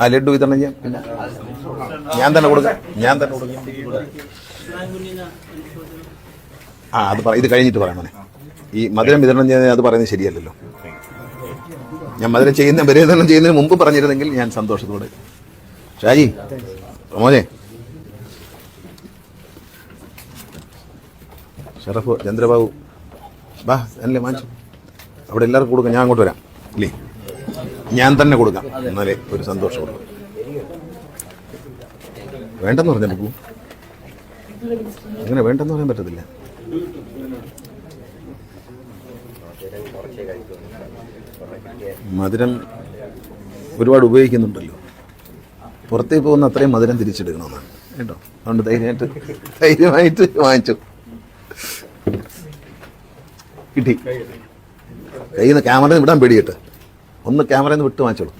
ആ ലഡു വിതരണം ചെയ്യാം? പിന്നെ ഞാൻ തന്നെ കൊടുക്കാം. ഞാൻ തന്നെ കൊടുക്കാം. ആ അത് പറ ഇത് കഴിഞ്ഞിട്ട് പറയാം മോനെ. ഈ മധുരം വിതരണം ചെയ്യുന്നത് അത് പറയുന്നത് ശരിയല്ലല്ലോ. ഞാൻ മധുരം ചെയ്യുന്ന വിതരണം ചെയ്യുന്നതിന് മുമ്പ് പറഞ്ഞിരുന്നെങ്കിൽ ഞാൻ സന്തോഷത്തോടെ. ഷാജി മോനെ. ഷറഫ് ചന്ദ്രബാബു. ബാ അല്ലേ വാങ്ങിച്ചു അവിടെ എല്ലാവർക്കും കൊടുക്കാം. ഞാൻ അങ്ങോട്ട് വരാം. ഇല്ലേ? ഞാൻ തന്നെ കൊടുക്കാം. എന്നാലേ ഒരു സന്തോഷമുള്ളൂ. വേണ്ടെന്ന് പറഞ്ഞാൽ പൂ അങ്ങനെ വേണ്ടെന്ന് പറയാൻ പറ്റത്തില്ല. മധുരം ഒരുപാട് ഉപയോഗിക്കുന്നുണ്ടല്ലോ. പുറത്തേക്ക് പോകുന്ന അത്രയും മധുരം തിരിച്ചെടുക്കണമെന്നാണ്. കേട്ടോ? അതുകൊണ്ട് ധൈര്യമായിട്ട് ധൈര്യമായിട്ട് വാങ്ങിച്ചു. കിട്ടി. കയ്യിൽ നിന്ന് ക്യാമറ വിടാൻ പേടിയിട്ട് ഒന്ന് ക്യാമറയിൽ നിന്ന് വിട്ട് വാങ്ങിച്ചോളൂ.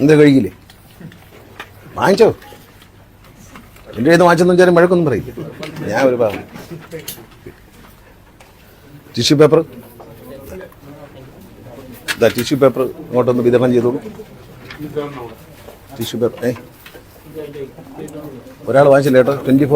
എന്താ കഴിക്കില്ലേ? വാങ്ങിച്ചോ. എന്റെ കയ്യിൽ നിന്ന് വാങ്ങിച്ചെന്ന് വെച്ചാലും മഴക്കൊന്നും പറയും ഞാൻ ഒരു പറഞ്ഞു ടിഷ്യൂ പേപ്പർ? ഇതാ ടിഷ്യൂ പേപ്പർ ഇങ്ങോട്ടൊന്ന് വിതരണം ചെയ്തോളൂ. ടിഷ്യൂ പേപ്പർ ഏ? ഒരാൾ വാങ്ങിച്ചില്ല കേട്ടോ. ട്വന്റി